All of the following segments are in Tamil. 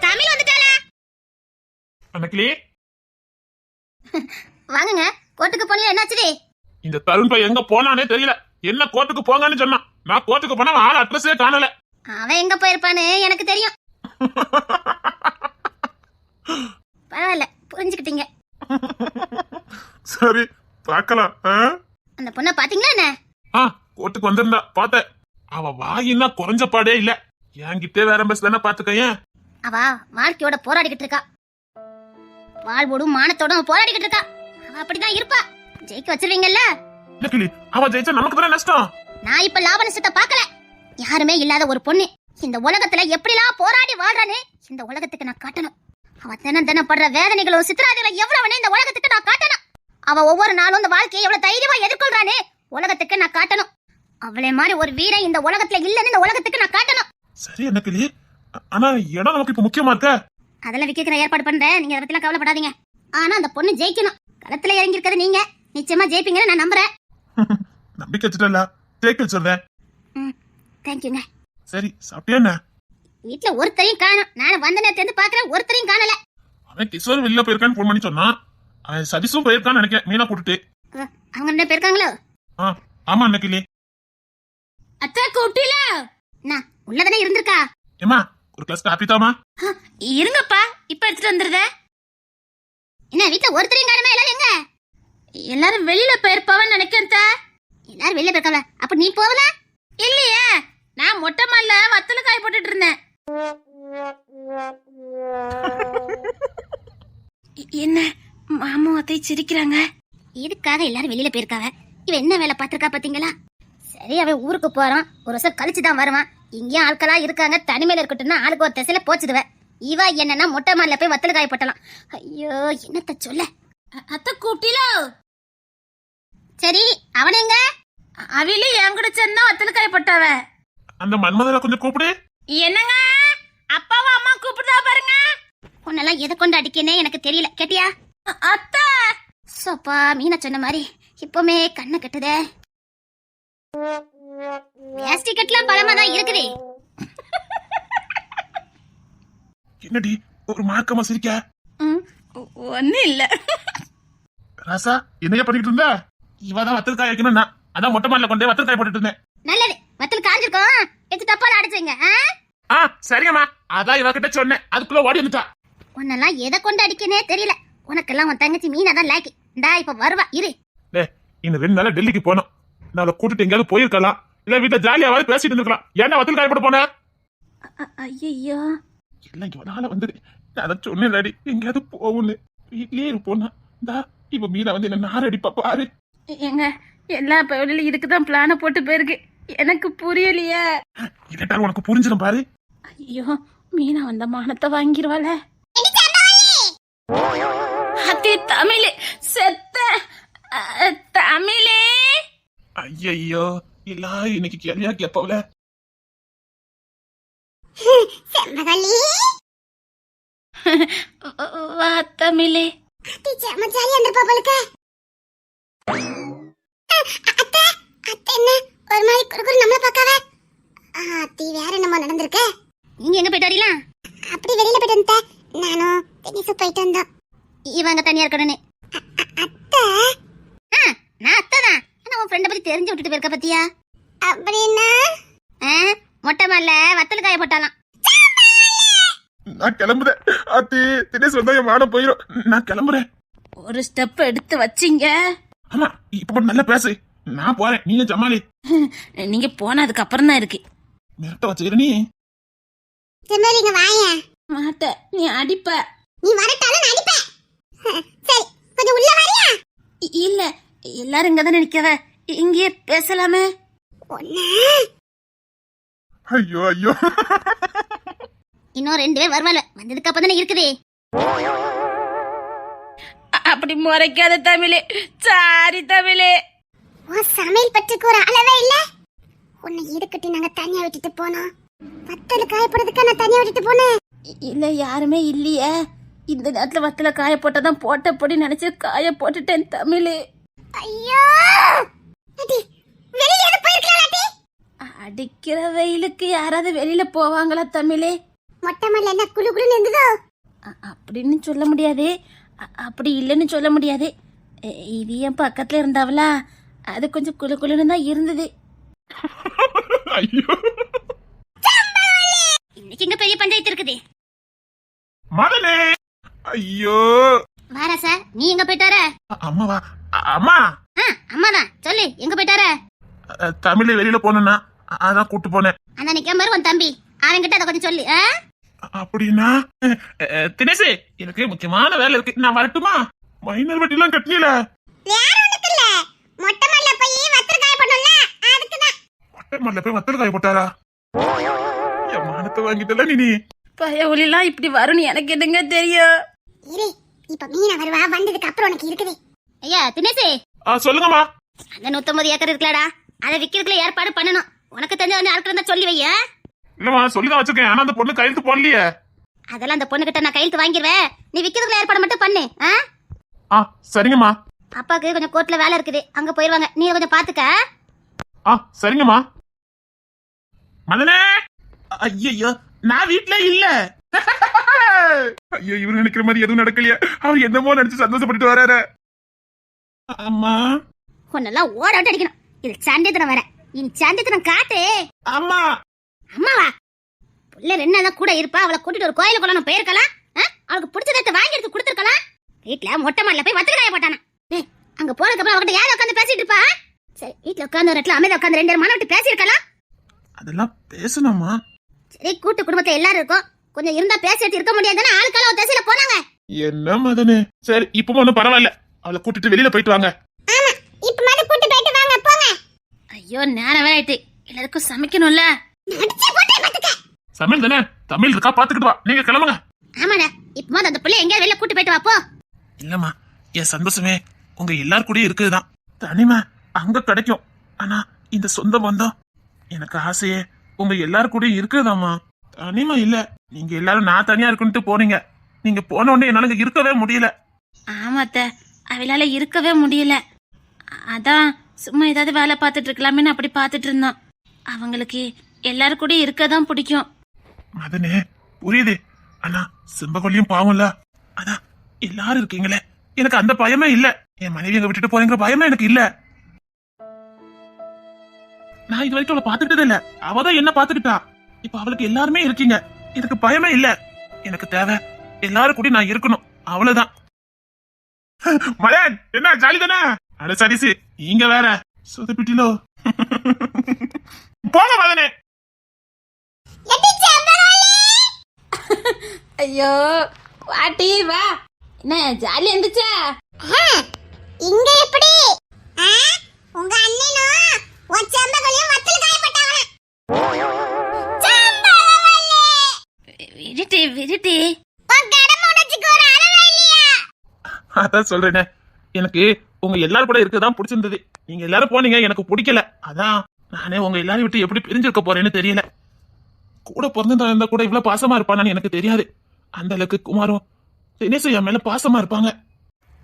தமிழ் வந்துட்டாளா? அன்னைக்கிலே வாங்குங்க கோர்ட்டுக்கு போனியா என்னாச்சுடி? இந்த தருண் பையன் எங்க போனானே தெரியல. என்ன கோர்ட்டுக்கு போங்கன்னு சொன்னான். நான் கோர்ட்டுக்கு போனா ஆள் அட்ரஸே காணல. அவன் எங்க போயிருப்பான்னு எனக்கு தெரியும். பரவாயில்ல புரிஞ்சுக்கிட்டீங்க. சரி பார்க்கலாம்? அந்த பொண்ணை பாத்தீங்களா என்ன? ஆ கோர்ட்டுக்கு வந்திருந்தா பார்த்தேன். அவ வாயின்னா குறைஞ்ச பாடே இல்ல. என்கிட்டே வேற பஸ் தானே பாத்துக்கயேன் அவ வாழ்க்கையோட போராடிக்கிட்டு இருக்கா. வாழ்வோடும் மானத்தோடும் போராடிக்கிட்டு இருக்கா. அவ அப்படிதான் இருப்பா. ஜெயிக்க வச்சிருவீங்கல்ல? கிளி? அவ ஜெயிச்சா நமக்கு தானே நஷ்டம்? நான் இப்ப லாப நஷ்டத்தை பார்க்கல. யாருமே இல்லாத ஒரு பொண்ணு. இந்த உலகத்துல எப்படிலாம் போராடி வாழ்றான்னு இந்த உலகத்துக்கு நான் காட்டணும். அவ தினம் தினம் படுற வேதனைகளும் சித்திராதிகளும் எவ்வளவுன்னு இந்த உலகத்துக்கு நான் காட்டணும். அவ ஒவ்வொரு நாளும் இந்த வாழ்க்கையை எவ்வளவு தைரியமா எதிர்கொள்றானே? உலகத்துக்கு நான் காட்டணும். அவளே மாதிரி ஒரு வீரன் இந்த உலகத்துல இல்லைன்னு இந்த உலகத்துக்கு நான் காட்டணும். சரி என்ன கிளி? ஆனா இடம் நமக்கு இப்ப முக்கியமா இருக்க? அதெல்லாம் விக்கிற ஏற்பாடு பண்றேன் நீங்க அதை பத்திலாம் கவலைப்படாதீங்க. ஆனா அந்த பொண்ணு ஜெயிக்கணும். களத்துல இறங்கி இருக்கிறது நீங்க. நிச்சயமா ஜெயிப்பீங்கன்னு நான் நம்புறேன். நம்பிக்கை வச்சுட்டல ஜெயிக்க ம் தேங்க்யூங்க சரி சாப்பிட்டியா என்ன? வீட்டுல ஒருத்தரையும் காணும். நான் வந்த நேரத்துல இருந்து பாக்குறேன் ஒருத்தரையும் காணல. அவன் கிஷோர் வெளில போயிருக்கான்னு ஃபோன் பண்ணி சொன்னான். அவன் சதீஷும் போயிருக்கான்னு நினைக்கிறேன். மீனா கூட்டிட்டு அவங்க ரெண்டு ஆ ஆமா என்ன கிளி அத்தா கூப்பிட்டீல? நான் உள்ளதானே இருந்திருக்கா? ஏமா ஒரு கிளாஸ் காபி தாமா இருங்கப்பா இப்ப எடுத்துட்டு வந்துருத என்ன வீட்டுல ஒருத்தரையும் காணுமே எல்லாரும் எங்க? எல்லாரும் வெளியில போயிருப்பாவன்னு நினைக்கிறத எல்லாரும் வெளியில போயிருக்காவ அப்ப நீ போகல இல்லையே நான் மொட்டை மால்ல வத்தல காய் போட்டுட்டு இருந்தேன். என்ன மாமா அத்தை சிரிக்கிறாங்க? இதுக்காக எல்லாரும் வெளியில போயிருக்காவ? இவ என்ன வேலை பாத்திருக்கா பாத்தீங்களா? சரி அவன் ஊருக்கு போறான். ஒரு வருஷம் கழிச்சு தான் வருவான். இங்கேயும் ஆட்களா இருக்காங்க. தனிமையில இருக்கட்டும்னா ஆளுக்கு ஒரு திசையில போச்சுடுவேன். இவ என்னன்னா மொட்டை மாடில போய் வத்தல் காய போட்டலாம். ஐயோ என்னத்த சொல்ல? அத்த கூட்டிலோ? சரி அவன் எங்க? அவிலி என் கூட சேர்ந்தா வத்தல் காய போட்டாவ. அந்த மன்மதரை கொஞ்சம் கூப்பிடு. என்னங்க? அப்பாவும் அம்மா கூப்பிடுதா பாருங்க. உன்னெல்லாம் எதை கொண்டு அடிக்கனே எனக்கு தெரியல. கேட்டியா? அத்தை! சோப்பா மீனா சொன்ன மாதிரி இப்பவுமே கண்ணை கட்டுதே. பிளாஸ்டிக்கெட்லாம் பலமா தான் இருக்குது. என்னடி ஒரு மார்க்கமா சிரிக்க? ஒன்னும் இல்ல. ராசா என்னைய பண்ணிட்டு இருந்த? இவதான் வத்தல் காய வைக்கணும் நான் அதான் மொட்டை மாடல கொண்டே வத்தல் காய போட்டுட்டு இருந்தேன். நல்லது. வத்தல் காஞ்சிருக்கோம். எடுத்து டப்பால அடிச்சுங்க ஆ? சரிங்கம்மா. அதான் இவகிட்ட சொன்னேன். அதுக்குள்ள ஓடி வந்துட்டா. உன்னெல்லாம் எதை கொண்டு அடிக்கனே தெரியல. உனக்கெல்லாம் உன் தங்கச்சி மீனா தான் லாக்கி இந்தா இப்ப வருவா. இரு. இன்னும் ரெண்டு நாளா டெல்லிக்கு போனோம். நான் கூட்டிட்டு எங்கேயாவது போயிருக்கலாம். இல்ல வீட்டுல ஜாலியாவது பேசிட்டு இருந்திருக்கலாம் ஏன்டா வத்தல் காய போட போன? ஐயோ இல்ல இவனால வந்தது. நான் அதை சொன்னேன்டாடி எங்கேயாவது போகும்னு வீட்லயே இருப்போம்னா இந்தா இப்ப மீனா வந்து என்ன நாரடிப்பா பாரு. எங்க எல்லா பயனிலும் இதுக்கு தான் பிளான போட்டு போயிருக்கு. எனக்கு புரியலையே. இல்லட்டாலும் உனக்கு புரிஞ்சிடும் பாரு. ஐயோ மீனா வந்த மானத்தை வாங்கிருவாள. அத்தி தமிழ் செத்த தமிழே. ஐயையோ எல்லாரும் இன்னைக்கு கேள்வியா கேப்பவல செம்மகளி வா தமிழே. டீச்சர் அம்மா ஜாலியா இருந்திருப்பா போலுக்க. அத்தை அத்தை என்ன? ஒரு மாதிரி குறுகுறு நம்மள பார்க்காவ அத்தி வேற என்னமோ நடந்திருக்க. நீங்க எங்க போயிட்டு வரீங்களா? அப்படி வெளியில போயிட்டு வந்தேன் நானும் டென்னிஸ் போயிட்டு வந்தோம். இவங்க தனியா இருக்கணும்னு. அத்தை. நான் அத்தை தான் ஆனா உன் ஃப்ரெண்ட பத்தி தெரிஞ்சு விட்டுட்டு போயிருக்க பத்தியா? அப்படின்னா? மொட்டை மால்ல வத்தல் காய போட்டாலாம். நான் கிளம்புறேன் அத்தி தினேஷ் வந்தா என் மானம் போயிடும் நான் கிளம்புறேன். ஒரு ஸ்டெப் எடுத்து வச்சிங்க? ஆமா இப்ப நல்லா பேசு. நான் போறேன். நீங்க ஜமாலி. நீங்க போனதுக்கு அப்புறம் தான் இருக்கு. மிரட்ட வச்சுக்கிற நீ. செம்மலிங்க வாயேன். மாட்ட நீ அடிப்ப. நீ வரட்டாலும் நான் அடிப்பேன். சரி கொஞ்சம் உள்ள வரியா? இல்ல எல்லாரும் இங்க தானே நிக்கவ இங்கேயே பேசலாமே. ஒண்ணு ஐயோ ஐயோ. இன்னும் ரெண்டு பேர் வருவாள் வந்ததுக்கு அப்ப தானே இருக்குது. அப்படி முறைக்காத தமிழே. சாரி தமிழே. உன் சமையல் பற்றுக்கு ஒரு அளவே இல்ல. உன்னை இருக்கட்டி நாங்க தனியா விட்டுட்டு போனோம்? வத்தல் காயப்படுறதுக்கு நான் தனியா விட்டுட்டு போனேன்? இல்ல யாருமே இல்லையே. இந்த நேரத்துல வத்தல காய போட்டதான் போட்டபடி நினைச்சு காய போட்டுட்டேன் தமிழே. ஐயோ! அடிக்கிற வெயிலுக்கு யாராவது வெளியில போவாங்களா தமிழே? மொட்டை மல்ல என்ன குளு குளுன்னு இருந்ததோ? அப்படின்னு சொல்ல முடியாது. அ- அப்படி இல்லைன்னு சொல்ல முடியாது. இது என் பக்கத்துல இருந்தாவளா? அது கொஞ்சம் குளு குளுன்னு தான் இருந்தது. ஐயோ. இன்னைக்கு இங்க பெரிய பஞ்சாயத்து இருக்குது? மதனே. ஐயோ. வாரா சார் நீ எங்க போயிட்டார அம்மாவா அம்மா ஆ அம்மாதான் சொல்லு எங்க போயிட்டார தமிழ் வெளியில போனா அதான் கூட்டு போனேன். அந்த நிக்க உன் தம்பி. அவன்கிட்ட அதை கொஞ்சம் சொல்லு அப்படின்னா தினேஷ் எனக்கு முக்கியமான வேலை இருக்கு. நான் வரட்டுமா? மைனர் வட்டிலாம் கட்டினீல மொட்டை மல்ல போய் வத்தல் காய போட்டாரா? என் மானத்தை வாங்கிட்டல நீ பய ஒளிலாம் இப்படி வரும்னு எனக்கு என்னங்க தெரியும்? இரு இப்ப மீனா வருவா வந்ததுக்கு அப்புறம் உனக்கு இருக்குது. ஐயா தினேசே ஆ சொல்லுங்கம்மா. அந்த நூத்தம்பது ஏக்கர் இருக்குல்லடா. அதை விக்கிறதுக்குள்ள ஏற்பாடு பண்ணணும். உனக்கு தெரிஞ்ச வந்து ஆட்கள் இருந்தா சொல்லி வையா. இல்லம்மா சொல்லிதான் வச்சிருக்கேன். ஆனா அந்த பொண்ணு கையெழுத்து போடலையே. அதெல்லாம் அந்த பொண்ணுகிட்ட நான் கையெழுத்து வாங்கிடுவேன் நீ விக்கிறதுக்குள்ள ஏற்பாடு மட்டும் பண்ணு ஆ? ஆ சரிங்கம்மா. அப்பாவுக்கு கொஞ்சம் கோர்ட்ல வேலை இருக்குது. அங்க போயிருவாங்க. நீ கொஞ்சம் பாத்துக்க. ஆ சரிங்கம்மா. மதனே! ஐயோ நான் வீட்ல இல்ல. ஐயோ இவரு நினைக்கிற மாதிரி எதுவும் நடக்கலையா. அவர் என்னமோ நினைச்சு சந்தோஷப்பட்டு வராரு. அம்மா. உன்னெல்லாம் ஓட அடிக்கணும். இது சண்டைத்தனம் வர இனி சண்டைத்தனம் காட்டு அம்மா! அம்மாவா? புள்ள ரெண்டு தான் கூட இருப்பா. அவளை கூட்டிட்டு ஒரு கோயிலுக்கு கொள்ளணும் போயிருக்கலாம்? அவளுக்கு பிடிச்சதை வாங்கி எடுத்து கொடுத்துருக்கலாம் வீட்டுல மொட்டை மாடல போய் வத்துக்க காய போட்டானா. அங்க போனதுக்கு அப்புறம் அவகிட்ட யாரும் உட்காந்து பேசிட்டு இருப்பா? சரி வீட்டுல உட்காந்து ஒரு இடத்துல அமைதியா உட்காந்து ரெண்டு மன விட்டு பேசியிருக்கலாம் அதெல்லாம் பேசணுமா சரி கூட்டு குடும்பத்தை எல்லாரும் இருக்கும். கொஞ்சம் இருந்தா பேசிட்டு இருக்க முடியாதுன்னு ஆளுக்கால ஒரு திசையில போனாங்க. என்ன மதனே? சரி இப்போ ஒண்ணும் பரவாயில்ல. அவளை கூட்டிட்டு வெளியில போயிட்டு வாங்க ஆமா இப்ப மாதிரி கூட்டு போயிட்டு வாங்க போங்க ஐயோ நேரம் வேற ஆயிட்டு. எல்லாருக்கும் சமைக்கணும்ல? சமையல் தானே? தமிழ் இருக்கா? பாத்துக்கிட்டு வா. நீங்க கிளம்புங்க. ஆமாடா. இப்ப அந்த பிள்ளை எங்கேயாவது வெளில கூட்டு போயிட்டு வா போ. இல்லம்மா என் சந்தோஷமே உங்க எல்லார் கூடயும் இருக்குதுதான். தனிமை அங்க கிடைக்கும். ஆனா இந்த சொந்த பந்தம் எனக்கு ஆசையே உங்க எல்லார் கூடயும் இருக்குதாம்மா. தனிமை இல்ல. நீங்க எல்லாரும் நான் தனியா இருக்குன்ட்டு போனீங்க. நீங்க போன உடனே என்னால இங்க இருக்கவே முடியல. ஆமாத்த அவளால இருக்கவே முடியல. அதான் சும்மா ஏதாவது வேலை பார்த்துட்டு இருக்கலாமேன்னு அப்படி பார்த்துட்டு இருந்தான். அவங்களுக்கு எல்லாரும் கூட இருக்க தான் பிடிக்கும். மதனே புரியுது. ஆனா சிம்பகொல்லியும் பாவம்ல. அதான் எல்லாரும் இருக்கீங்களே. எனக்கு அந்த பயமே இல்ல. என் மனைவி எங்க விட்டுட்டு போறேங்கிற பயமே எனக்கு இல்ல. நான் இது வரைக்கும் அவளை பாத்துக்கிட்டதே இல்ல. அவதான் என்ன பாத்துக்கிட்டா இப்ப அவளுக்கு எல்லாருமே இருக்கீங்க. எனக்கு பயமே இல்ல. எனக்கு தேவை. எல்லாரும் கூட நான் இருக்கணும். அவ்வளவுதான். மலன் என்ன ஜாலி தானே அட சரிசு நீங்க வேற. சொதப்பிட்டிலோ. போங்க மதனே. ஐயோ வாட்டி வா. என்ன ஜாலி இருந்துச்சா இங்க எப்படி? உங்க அண்ணனும் உன் செம்பகளையும் வத்தல காயப்பட்டாங்க இல்லையா? அதான் சொல்றேனே. எனக்கு உங்க எல்லாரும் கூட இருக்கதான் பிடிச்சிருந்தது. நீங்க எல்லாரும் போனீங்க எனக்கு பிடிக்கல. அதான் நானே உங்க எல்லாரும் விட்டு எப்படி பிரிஞ்சிருக்க போறேன்னு தெரியல. கூட பிறந்திருந்தா கூட இவ்வளவு பாசமா இருப்பானான்னு எனக்கு தெரியாது. அந்த அளவுக்கு குமாரும் தினேசும் என் மேல பாசமா இருப்பாங்க.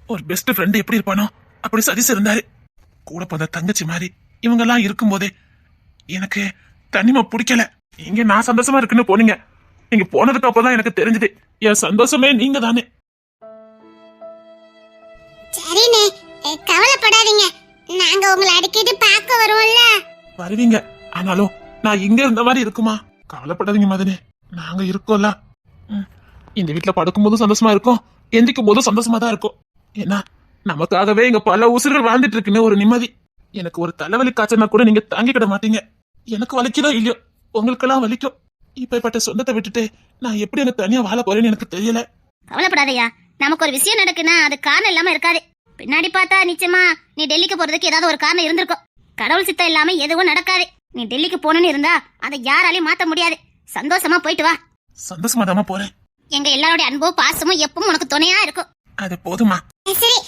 ஒரு பெஸ்ட் ஃப்ரெண்டு எப்படி இருப்பானோ அப்படி சதீஷ் இருந்தாரு. கூட பிறந்த தங்கச்சி மாதிரி இவங்கெல்லாம் இருக்கும்போதே எனக்கு தனிமை பிடிக்கல. இங்க நான் சந்தோஷமா இருக்குன்னு போனீங்க. நீங்க போனதுக்கு அப்பதான் எனக்கு தெரிஞ்சது. என் சந்தோஷமே நீங்க தானே சரிண்ணே கவலைப்படாதீங்க. நாங்க உங்களை அடிக்கடி பார்க்க வருவோம்ல. வருவீங்க. ஆனாலும் நான் இங்க இருந்த மாதிரி இருக்குமா? கவலைப்படாதீங்க மதனே. நாங்க இருக்கோம்ல. ம், இந்த வீட்ல படுக்கும் போதும் சந்தோஷமா இருக்கும். எந்திக்கும் போதும் சந்தோஷமா தான் இருக்கும். ஏன்னா நமக்காகவே இங்க பல உசுர்கள் வாழ்ந்துட்டு இருக்குன்னு ஒரு நிம்மதி. எனக்கு ஒரு தலைவலி காய்ச்சல்னா கூட நீங்க தாங்கிக்கிட மாட்டீங்க. எனக்கு வலிக்குதோ இல்லையோ? உங்களுக்கெல்லாம் வலிக்கும். இப்படிப்பட்ட சொந்தத்தை விட்டுட்டு நான் எப்படி எனக்கு தனியா வாழ போறேன்னு எனக்கு தெரியல. கவலைப்படாதயா நமக்கு ஒரு விஷயம் நடக்குன்னா அது காரணம் இல்லாம இருக்காது. பின்னாடி பார்த்தா நிச்சயமா நீ டெல்லிக்கு போறதுக்கு ஏதாவது ஒரு காரணம் இருந்திருக்கும். கடவுள் சித்தம் இல்லாம எதுவும் நடக்காது. நீ டெல்லிக்கு போகணும்னு இருந்தா அதை யாராலையும் மாத்த முடியாது. சந்தோஷமா போயிட்டு வா. சந்தோஷமா தாமா போறேன். எங்க எல்லாருடைய அன்பும் பாசமும் எப்பவும் உனக்கு துணையா இருக்கும். அது போதுமா சரி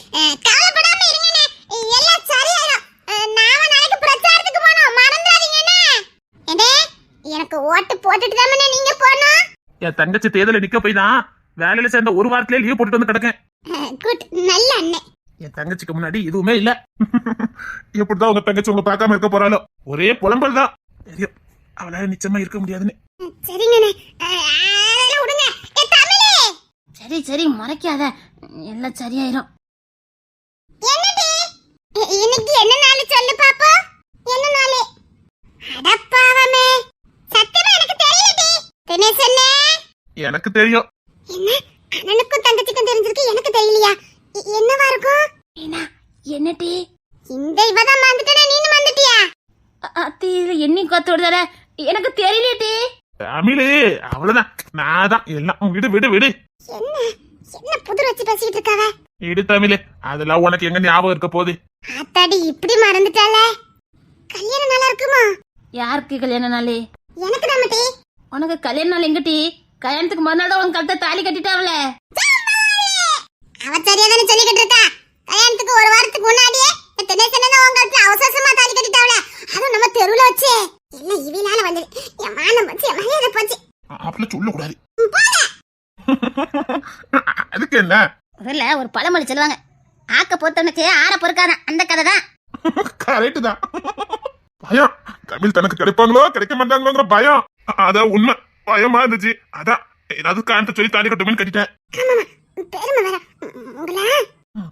கவலைப்படாம இருங்கண்ணே. எல்லாம் சரியாயிடும் நாம நாளைக்கு பிரச்சாரத்துக்கு போனோம் மறந்துடாதீங்கண்ணே என்னே எனக்கு ஓட்டு போட்டுட்டு தான் நீங்க போனோம் என் தங்கச்சி தேர்தல நிக்க போய் தான் வேலையில சேர்ந்த ஒரு வாரத்திலே லீவ் போட்டுட்டு வந்து கிடக்கேன். குட் நல்ல அண்ணே. என் தங்கச்சிக்கு முன்னாடி எதுவுமே இல்ல. எப்படிதான் உங்க தங்கச்சி உங்களை பார்க்காம இருக்க போறாளோ? ஒரே புலம்பல் தான். தெரியும். அவளால நிச்சயமா இருக்க முடியாதுன்னு. சரி சரி முறைக்காத. எல்லாம் சரியாயிரும். இன்னைக்கு என்ன நாள் சொல்லு பாப்பா? என்ன நாள்? அடப்பாவமே சத்தியமா எனக்கு தெரியலடி. தினேஷ் எனக்கு தெரியும். என்ன? அண்ணனுக்கும் தங்கச்சிக்கும் தெரிஞ்சிருக்கு. எனக்கு தெரியலையா? என்னவா இருக்கும்? என்னடி இந்த இவதான் வந்துட்டா நீனு வந்துட்டியா அ- அத்தி இதுல எண்ணி காத்து விடுதார எனக்கு தெரியலையேடி தமிழு அவ்வளவுதான். நான் தான் எல்லாம். விடு விடு விடு. என்ன? என்ன புதிர் வச்சு பேசிட்டு இருக்காவ? இடு தமிழு அதெல்லாம் உனக்கு எங்க ஞாபகம் இருக்க போகுது? ஆத்தாடி இப்படி மறந்துட்டாளே. கல்யாணம் நல்லா இருக்குமா? யாருக்கு கல்யாண நாளே? எனக்கு தான் உனக்கு கல்யாண நாள் எங்கடி? கல்யாணத்துக்கு மறுநாள் தான் உன் கழுத்தை தாலி கட்டிட்டாவல அவ சரியா தானே சொல்லிக்கிட்டு இருக்கா? கல்யாணத்துக்கு ஒரு வாரத்துக்கு முன்னாடியே தினேசன் தான் உங்க இடத்துல அவசரமா தாலி கட்டிட்டாவல அதுவும் நம்ம தெருவுல வச்சு. எல்லாம் இவிலால வந்தது என் மானம் போச்சு என் மரியாதை போச்சு. அப்படி சொல்லக்கூடாது. அதுக்கு என்ன? ஊர்ல ஒரு பழமொழி சொல்லுவாங்க. ஆக்க பொறுத்தவனுக்கு ஆற பொறுக்காதான் அந்த கதை தான். கரெக்ட் தான். பயம். தமிழ் தனக்கு கிடைப்பாங்களோ கிடைக்க மாட்டாங்களோங்கிற பயம். அதான் உண்மை. பயமா இருந்துச்சு. அதான் ஏதாவது காரணத்தை சொல்லி தாலி கட்டுமே கட்டிட்டேன். பெருமை வேற உங்களா?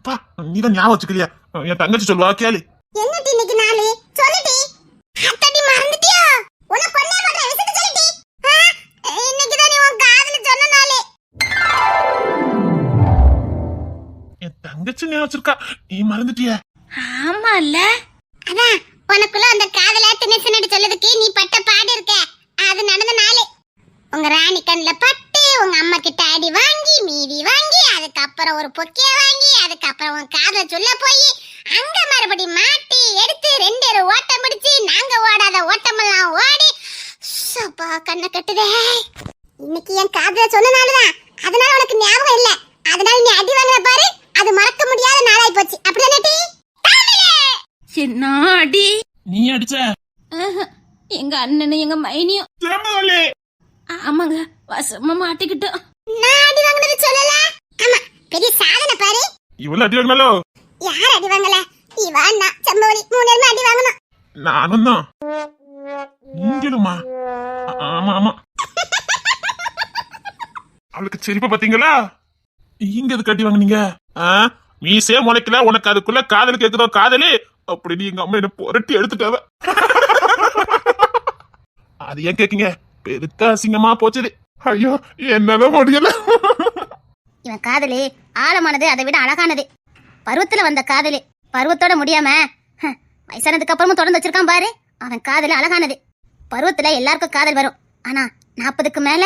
பா நீ தான் ஞாபகம் வச்சுக்கலையா என் தங்கச்சி சொல்லுவா கேளு. என்னடி இன்னைக்கு நாளு? சொல்லுடி. அத்தடி மறந்துட்டியா? உன கொன்னே பண்ற விஷயத்தை சொல்லுடி. இன்னைக்கு தான் நீ உன் காதுல சொன்ன நாளே. என் தங்கச்சி ஞாபகம் வச்சிருக்கா. நீ மறந்துட்டிய. ஆமா இல்ல அதான் உனக்குள்ள அந்த காதல தினசனடி சொல்லதுக்கு நீ பட்ட பாடு இருக்க. அது நடந்த நாளே. உங்க ராணி கண்ணுல பட்டு உங்க அம்மா கிட்ட அடி வாங்கி மீதி வாங்கி அதுக்கப்புறம் ஒரு பொக்கிய வாங்கி அதுக்கப்புறம் உன் காதல சொல்ல போய் அங்க மறுபடி மாட்டி எடுத்து ரெண்டு ஒரு ஓட்டம் பிடிச்சு நாங்க ஓடாத ஓட்டமெல்லாம் ஓடி சப்பா கண்ணை கட்டுதே. இன்னைக்கு என் காதல சொன்னனாலதான். அதனால உனக்கு ஞாபகம் இல்ல. அதனால நீ அடி வாங்கின பாரு அது மறக்க முடியாத நாளாய் போச்சு. அப்படிதானே டி? என்ன அடி. நீ அடிச்ச? எங்க அண்ணனும் எங்க மைனியும். ஆமாங்க வசமா மாட்டிக்கிட்டோம். நான் அடி வாங்கினது சொல்லல. பெரிய சாதனை பாரு. இவ்வளவு அடி வாங்கினாலோ? யார் அடி வாங்கல? இவா நான் சம்பவலி மூணு பேருமே அடி வாங்கணும். நானும் தான். நீங்களுமா? ஆமா ஆமா. அவளுக்கு சிரிப்ப பாத்தீங்களா இங்க எது கட்டி வாங்குனீங்க? மீசே முளைக்கல உனக்கு அதுக்குள்ள காதல் கேக்குதோ காதலி? அப்படின்னு எங்க அம்மா என்ன புரட்டி எடுத்துட்டாவ. அது ஏன் கேக்கீங்க? பெருத்த அசிங்கமா போச்சுது. ஐயோ என்னால முடியல. இவன் காதலி ஆழமானது அதை விட அழகானது. பருவத்துல வந்த காதலி பருவத்தோட முடியாம ஹ, வயசானதுக்கு அப்புறமும் தொடர்ந்து வச்சிருக்கான் பாரு. அவன் காதல் அழகானது. பருவத்துல எல்லாருக்கும் காதல் வரும். ஆனா நாற்பதுக்கு மேல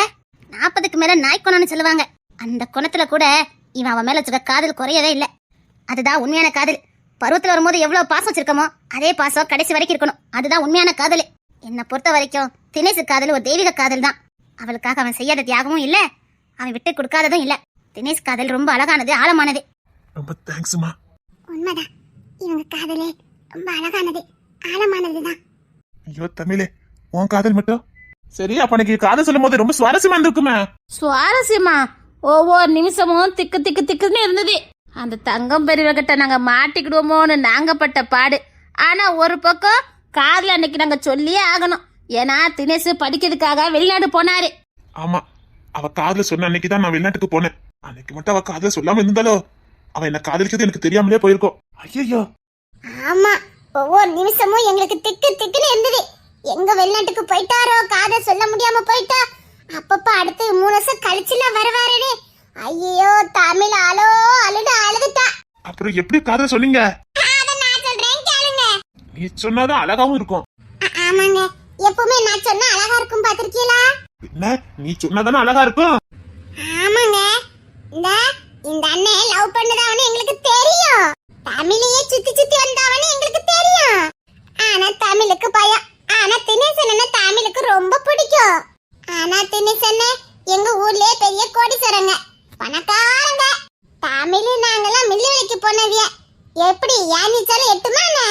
நாற்பதுக்கு மேல நாய்க்குணம்னு சொல்லுவாங்க. அந்த குணத்துல கூட இவன் அவன் மேல வச்சிருக்க காதல் குறையவே இல்லை. அதுதான் உண்மையான காதல். பருவத்துல வரும்போது எவ்வளவு பாசம் வச்சிருக்கோமோ அதே பாசம் கடைசி வரைக்கும் இருக்கணும். அதுதான் உண்மையான காதல். என்னை பொறுத்த வரைக்கும் தினேசு காதல் ஒரு தெய்வீக காதல் தான். அவளுக்காக அவன் செய்யாத தியாகமும் இல்லை. அவன் விட்டு கொடுக்காததும் இல்லை. தினேஷ் காதல் ரொம்ப அழகானது ஆழமானது. ரொம்ப தேங்க்ஸ்மா உண்மைதான். இவங்க காதலே ரொம்ப அழகானது ஆழமானதுதான். ஐயோ தமிழே உன் காதல் மட்டும்? சரி அப்ப எனக்கு காதல் சொல்லும் போது ரொம்ப சுவாரஸ்யமா இருந்திருக்குமே. சுவாரஸ்யமா? ஒவ்வொரு நிமிஷமும் திக்கு திக்கு திக்குன்னு இருந்தது. அந்த தங்கம் பெரியவகிட்ட நாங்க மாட்டிக்கிடுவோமோன்னு நாங்க பட்ட பாடு. ஆனா ஒரு பக்கம் காதல அன்னைக்கு நாங்க சொல்லியே ஆகணும். ஏன்னா தினேஷ் படிக்கிறதுக்காக வெளிநாடு போனாரு. ஆமா அவ காதல சொன்ன அன்னைக்கு தான் நான் வெளிநாட்டுக்கு போனேன். அன்னைக்கு மட்டும் அவ காதல சொல்லாம இருந்தாலோ? அவ என்ன காதலிக்கிறது எனக்கு தெரியாமலே போயிருக்கோம். ஐயோ ஆமா ஒவ்வொரு நிமிஷமும் எங்களுக்கு திக்கு திக்குன்னு இருந்தது. எங்க வெளிநாட்டுக்கு போயிட்டாரோ காதல் சொல்ல முடியாம போயிட்டா? அப்பப்ப அடுத்து மூணு வருஷம் கழிச்சுலாம் வருவாருன்னு ஐயோ தமிழ் அலோ அழுது அழுதுட்டா. அப்புறம் எப்படி காதல சொல்றேன் கேளுங்க. நீ சொன்னாதான் அழகாவும் இருக்கும். ஆமாங்க. எப்பவுமே நான் சொன்னா அழகா இருக்கும் பாத்திருக்கீங்களா என்ன? நீ சொன்னாதானே அழகா இருக்கும்? ஆமாங்க. இந்த இந்த அண்ணன் லவ் பண்ணதான்னு எங்களுக்கு தெரியும். தமிழையே சுத்தி சுத்தி வந்தாவன்னு எங்களுக்கு தெரியும் ஆனா தமிழுக்கு பயம் ஆனா தினேசன் தமிழுக்கு ரொம்ப பிடிக்கும் ஆனா தினேசன் எங்க ஊர்லயே பெரிய கோடீஸ்வரங்க பணக்காரங்க தமிழ் நாங்கெல்லாம் மில்லு வேலைக்கு போனவிய எப்படி ஏனிச்சாலும் எட்டுமா என்ன?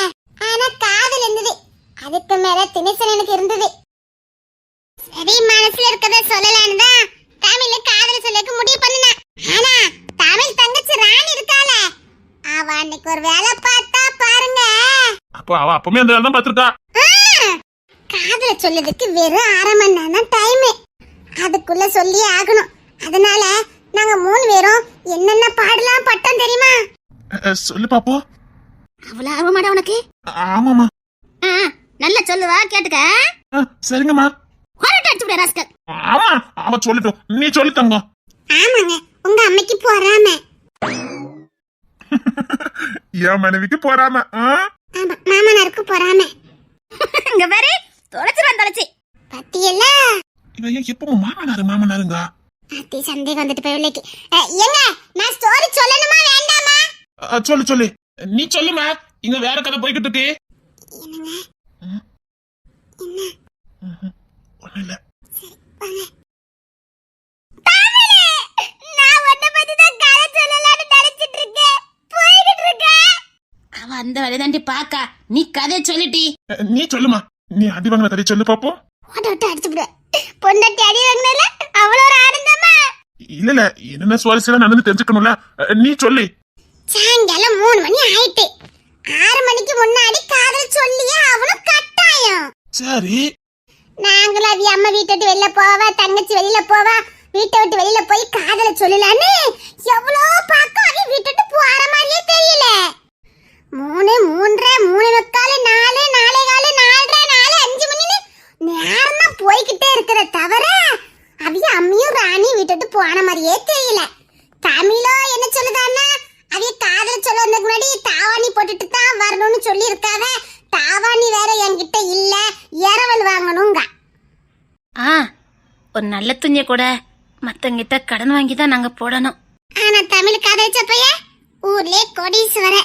ஆனா காதல் இருந்தது அதுக்கு மேல தினேசன் எனக்கு இருந்தது சரி மனசுல இருக்கத சொல்லலான்னு தான் தமிழ் காதல் சொல்லக்கு முடிவு பண்ணுனேன் ஆனா தமிழ் தங்கச்சி ராணி இருக்கால அவ அன்னைக்கு ஒரு வேலை பார்த்தா பாருங்க அப்போ அவ அப்பவுமே அந்த வேலை தான் பாத்திருக்கா ஆ, காதல சொல்லதுக்கு வெறும் அரை மணி நேரம் தான் டைம் அதுக்குள்ள சொல்லியே ஆகணும். அதனால நாங்க மூணு பேரும் என்னென்ன பாடலாம் பட்டோம் தெரியுமா? சொல்லு பாப்போ. அவ்வளவு ஆர்வமாடா உனக்கு? ஆமாமா ஆ, நல்லா சொல்லுவா கேட்டுக்க. சரிங்கம்மா. ஆமா அவ சொல்லட்டும். நீ சொல்லு தங்கம். ஆமாங்க உங்க அம்மைக்கு போறாம. என் மனைவிக்கு போறாம? ஆமா மாமனாருக்கு போறாம. இங்க பாரு தொலைச்சிருவான் தொலைச்சி. பத்தியல்ல? இவ ஏன் எப்பவும் மாமனாரு மாமனாருங்க? அத்தி சந்தேகம் வந்துட்டு போய் விலைக்கு ஏங்க நான் ஸ்டோரி சொல்லணுமா வேண்டாமா? சொல்லு சொல்லு. நீ சொல்லுமா இங்க வேற கதை போய்கிட்டு இருக்கு. என்னங்க. என்ன. ஒண்ணும் இல்ல. நான் உன்னை பத்தி தான் கதை சொல்லலாம்னு நினைச்சிட்டு இருக்கேன் போய்கிட்டு இருக்கேன் அவ அந்த வேலைதாண்டி பாக்கா. நீ கதையை சொல்லிட்டி நீ சொல்லுமா. நீ அடி வாங்கின கதை சொல்லு பாப்போம் ஓட்ட விட்டு அடிச்சு விடு. பொண்டாட்டி அடி வாங்கினல அவ்வளோ ஒரு ஆனந்தமா? இல்ல இல்ல என்னென்ன சுவாரஸ்யம் நடந்து தெரிஞ்சுக்கணும்ல. நீ சொல்லு. சாயங்காலம் மூணு மணி ஆயிட்டு. ஆறு மணிக்கு முன்னாடி காதல் சொல்லியே அவனும் கட்டாயம். சரி. நாங்களும் அவி அம்மா வீட்டை விட்டு வெளில போவா தங்கச்சி வெளியில போவா வீட்டை விட்டு வெளியில போய் காதல சொல்லலான்னு எவ்வளோ பார்க்க அவி வீட்டை விட்டு போற மாதிரியே தெரியல. மூணு மூன்றரை மூணு முக்கால் நாலு நாலே காலு நாலரை நாலு அஞ்சு மணின்னு நேரமா போய்கிட்டே இருக்கிற தவிர அவிய அம்மியும் ராணியும் வீட்டை விட்டு போன மாதிரியே தெரியல. தமிழோ என்ன சொல்லுதான்னா அவிய காதல சொல்ல வந்ததுக்கு முன்னாடி தாவாணி போட்டுட்டு தான் வரணும்னு சொல்லி இருக்காவ தாவாணி வேற என்கிட்ட இல்ல இரவல் வாங்கணுங்க. ஆ ஒரு நல்ல துணியை கூட மத்தவங்கிட்ட கடன் வாங்கி தான் நாங்க போடணும். ஆனா தமிழ் காதலிச்ச பைய ஊர்லயே கோடீஸ்வர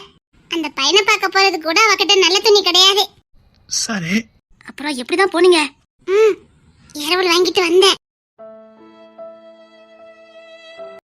அந்த பையனை பார்க்க போறது கூட அவகிட்ட நல்ல துணி கிடையாது. சரி. அப்புறம் எப்படிதான் போனீங்க? ம் இரவல் வாங்கிட்டு வந்தேன்.